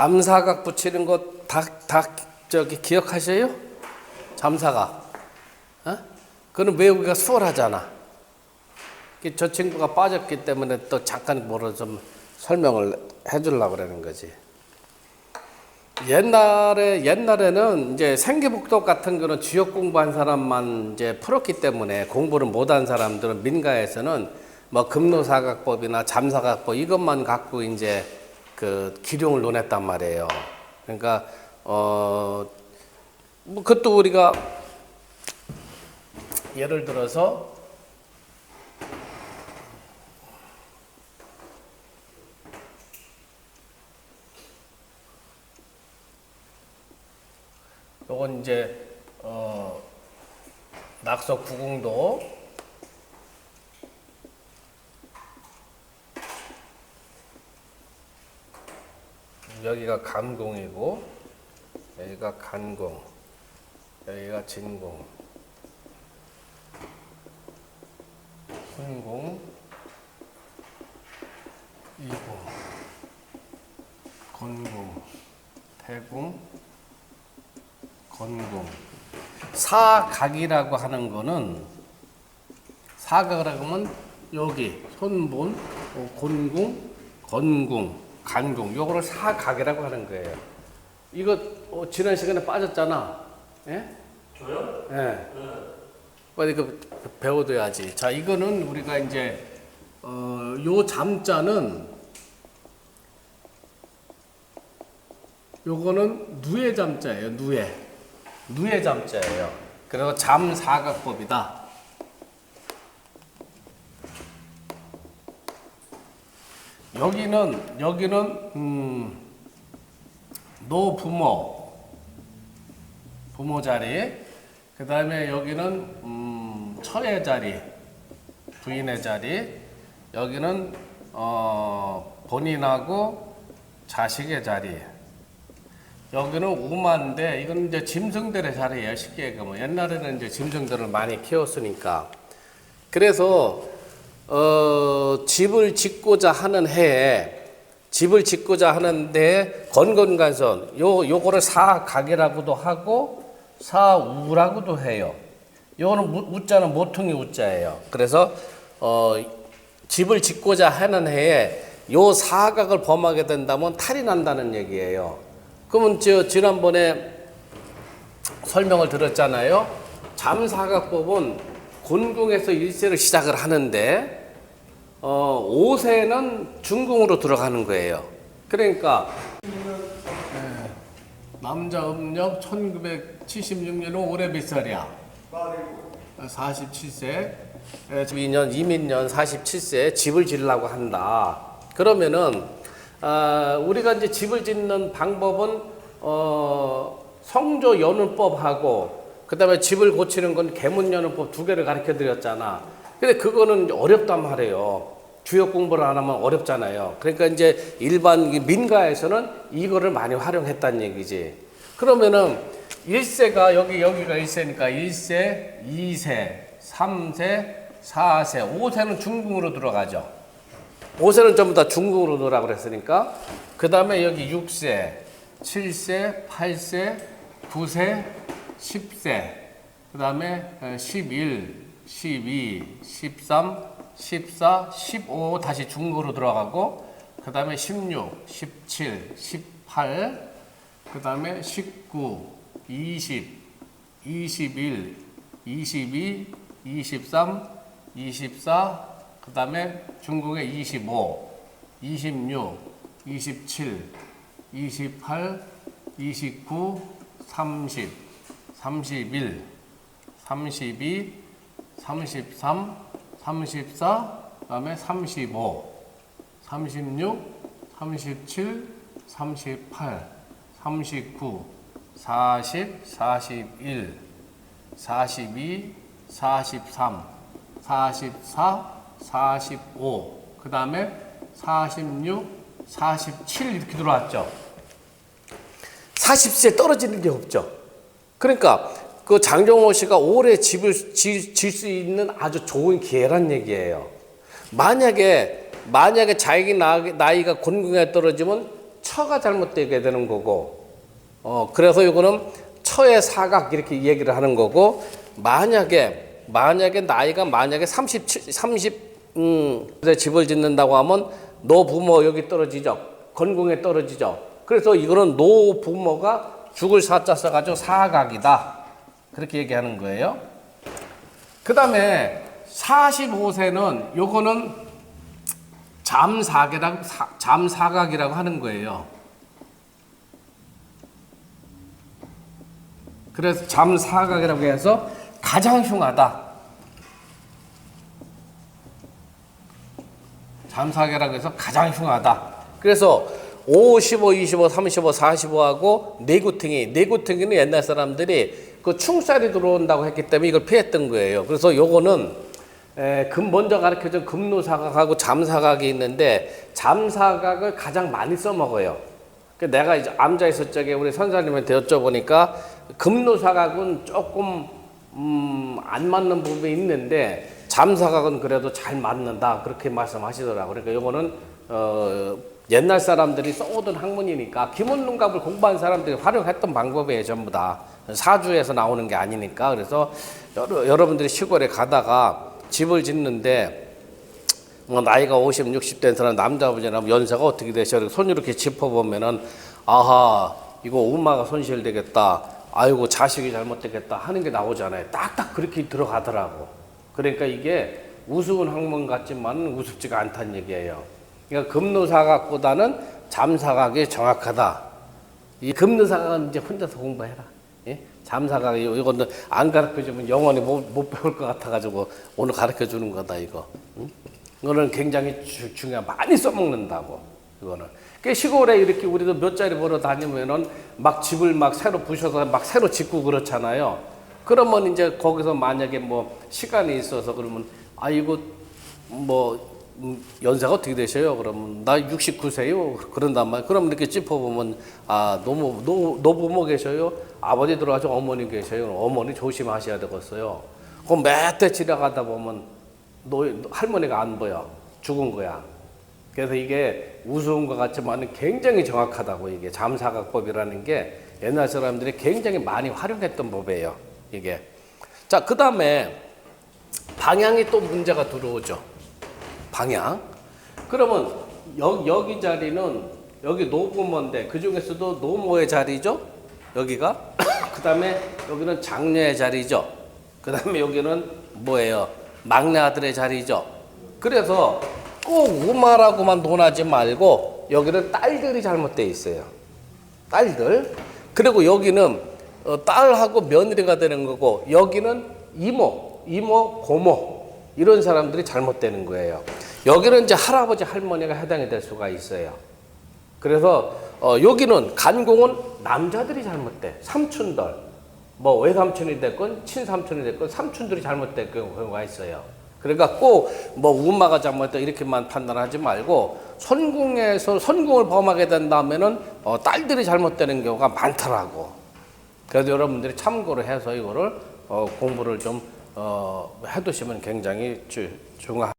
잠사각 붙이는 거다다 저기 기억하세요? 잠사각. 어? 그는 외우기가 수월하잖아. 그저 친구가 빠졌기 때문에 또 잠깐 뭐로 좀 설명을 해주려고 그러는 거지. 옛날에 옛날에는 이제 생계복독 같은 거는 지역 공부한 사람만 이제 풀었기 때문에 공부를 못한 사람들은 민가에서는 뭐 금노사각법이나 잠사각법 이것만 갖고 이제 그 기룡을 논했단 말이에요. 그러니까 어 뭐 그것도 우리가 예를 들어서 요건 이제 어 낙서 구궁도 여기가 간공이고 여기가 간공 여기가 진공. 훈공 이공. 건공 태공 건공. 사각이라고 하는 거는 사각이라고 하면 여기 손본 어, 곤궁 건궁 간궁 요거를 사각이라고 하는 거예요 이거 어, 지난 시간에 빠졌잖아 예? 저요? 예. 빨리 그 배워둬야지 자 이거는 우리가 이제 어, 요 잠자는 요거는 누에 잠자예요 누에 누에 잠자예요. 그래서 잠사각법이다. 여기는 여기는 음, 노 부모 부모 자리. 그 다음에 여기는 음, 처의 자리, 부인의 자리. 여기는 어, 본인하고 자식의 자리. 여기는 우마인데 이건 이제 짐승들의 자리예요. 쉽게 얘기하면 옛날에는 이제 짐승들을 많이 키웠으니까 그래서 어, 집을 짓고자 하는 해에 집을 짓고자 하는데 건건간선 요 요거를 사각이라고도 하고 사우라고도 해요. 요거는 무- 우자는 모퉁이 우자예요. 그래서 어, 집을 짓고자 하는 해에 요 사각을 범하게 된다면 탈이 난다는 얘기예요. 그러면 저 지난번에 설명을 들었잖아요. 잠사각법은 곤궁에서 일세를 시작을 하는데 어, 5세는 중궁으로 들어가는 거예요. 그러니까 네, 남자 음력 1976년은 올해 몇 살이야? 47세. 2년 이민년 47세 집을 지으려고 한다. 그러면은 아, 우리가 이제 집을 짓는 방법은 어, 성조 연운법하고 그다음에 집을 고치는 건 개문 연운법 두 개를 가르쳐 드렸잖아. 근데 그거는 어렵단 말이에요. 주역 공부를 안 하면 어렵잖아요. 그러니까 이제 일반 이 민가에서는 이거를 많이 활용했다는 얘기지. 그러면은 1세가 여기 여기가 1세니까 1세, 2세, 3세, 4세, 5세는 중궁으로 들어가죠. 5세는 전부 다 중궁으로 넣으라고 그랬으니까 그 다음에 여기 6세, 7세, 8세, 9세, 10세 그 다음에 11, 12, 13, 14, 15 다시 중궁으로 들어가고 그 다음에 16, 17, 18 그 다음에 19, 20, 21, 22, 23, 24, 그 다음에 중국의 25, 26, 27, 28, 29, 30, 31, 32, 33, 34, 그 다음에 35, 36, 37, 38, 39, 40, 41, 42, 43, 44, 45, 그 다음에 46, 47 이렇게 들어왔죠. 40세 떨어지는 게 없죠. 그러니까 그 장정호 씨가 올해 집을 질 수 있는 아주 좋은 기회란 얘기예요. 만약에 만약에 자기 나- 나이가 곤궁에 떨어지면 처가 잘못되게 되는 거고 어 그래서 이거는 처의 사각 이렇게 얘기를 하는 거고 만약에 만약에 나이가 만약에 37 30 음, 집을 짓는다고 하면 노 부모 여기 떨어지죠. 건궁에 떨어지죠. 그래서 이거는 노 부모가 죽을 사자 써가지고 사각이다. 그렇게 얘기하는 거예요. 그 다음에 45세는 요거는 잠사각이라고, 사- 잠사각이라고 하는 거예요. 그래서 잠사각이라고 해서 가장 흉하다. 잠사각이라고 해서 가장 흉하다. 그래서 5, 15, 25, 35, 45하고 내구탱이, 내구탱이는 옛날 사람들이 그 충살이 들어온다고 했기 때문에 이걸 피했던 거예요. 그래서 요거는 에, 금 먼저 가르쳐준 금노사각하고 잠사각이 있는데 잠사각을 가장 많이 써먹어요. 그 내가 이제 암자 있을 적에 우리 선사님한테 여쭤보니까 금노사각은 조금 음, 안 맞는 부분이 있는데 잠사각은 그래도 잘 맞는다 그렇게 말씀하시더라고요. 그러니까 요거는 어, 옛날 사람들이 써오던 학문이니까 김원농갑을 공부한 사람들이 활용했던 방법이에요 전부 다 사주에서 나오는 게 아니니까 그래서 여러, 여러분들이 시골에 가다가 집을 짓는데 뭐 나이가 50, 60 된 사람 남자분이나 연세가 어떻게 되셔? 손 이렇게 짚어보면은 아하 이거 엄마가 손실되겠다. 아이고 자식이 잘못되겠다 하는 게 나오잖아요. 딱딱 그렇게 들어가더라고. 그러니까 이게 우스운 학문 같지만 우습지가 않다는 얘기예요. 그러니까 금노사각보다는 잠사각이 정확하다. 이 금노사각은 이제 혼자서 공부해라. 예? 잠사각 이- 이거는 안 가르쳐 주면 영원히 못, 못 배울 것 같아가지고 오늘 가르쳐 주는 거다 이거. 응? 이거는 굉장히 주- 중요한 많이 써먹는다고 이거는. 그 시골에 이렇게 우리도 몇 자리 보러 다니면은 막 집을 막 새로 부셔서 막 새로 짓고 그렇잖아요. 그러면 이제 거기서 만약에 뭐 시간이 있어서 그러면 아 이거 뭐 음, 연세가 어떻게 되셔요? 그러면 나 69세요. 그런단 말이에요. 그럼 이렇게 짚어보면 아 너무 노, 노부모 계셔요. 아버지 들어가서 어머니 계셔요. 어머니 조심하셔야 되겠어요. 그럼 몇대 지나가다 보면 노, 할머니가 안 보여. 죽은 거야. 그래서 이게 우스운 것 같지만 굉장히 정확하다고 이게 잠사각법이라는 게 옛날 사람들이 굉장히 많이 활용했던 법이에요. 이게. 자, 그 다음에 방향이 또 문제가 들어오죠. 방향. 그러면 여, 여기 자리는 여기 노부모인데 그 중에서도 노모의 자리죠. 여기가. 그 다음에 여기는 장녀의 자리죠. 그 다음에 여기는 뭐예요? 막내 아들의 자리죠. 그래서 꼭 우마라고만 논하지 말고 여기는 딸들이 잘못돼 있어요. 딸들. 그리고 여기는 어, 딸하고 며느리가 되는 거고 여기는 이모, 이모, 고모 이런 사람들이 잘못되는 거예요. 여기는 이제 할아버지, 할머니가 해당이 될 수가 있어요. 그래서 어, 여기는 간공은 남자들이 잘못돼. 삼촌들, 뭐 외삼촌이 됐건 친삼촌이 됐건 삼촌들이 잘못된 경우가 있어요. 그러니까 꼭 뭐 우마가 잘못했다 이렇게만 판단하지 말고 선궁에서 선궁을 범하게 된다면은 어, 딸들이 잘못되는 경우가 많더라고. 그래서 여러분들이 참고를 해서 이거를 어, 공부를 좀 어, 해두시면 굉장히 주, 중요한.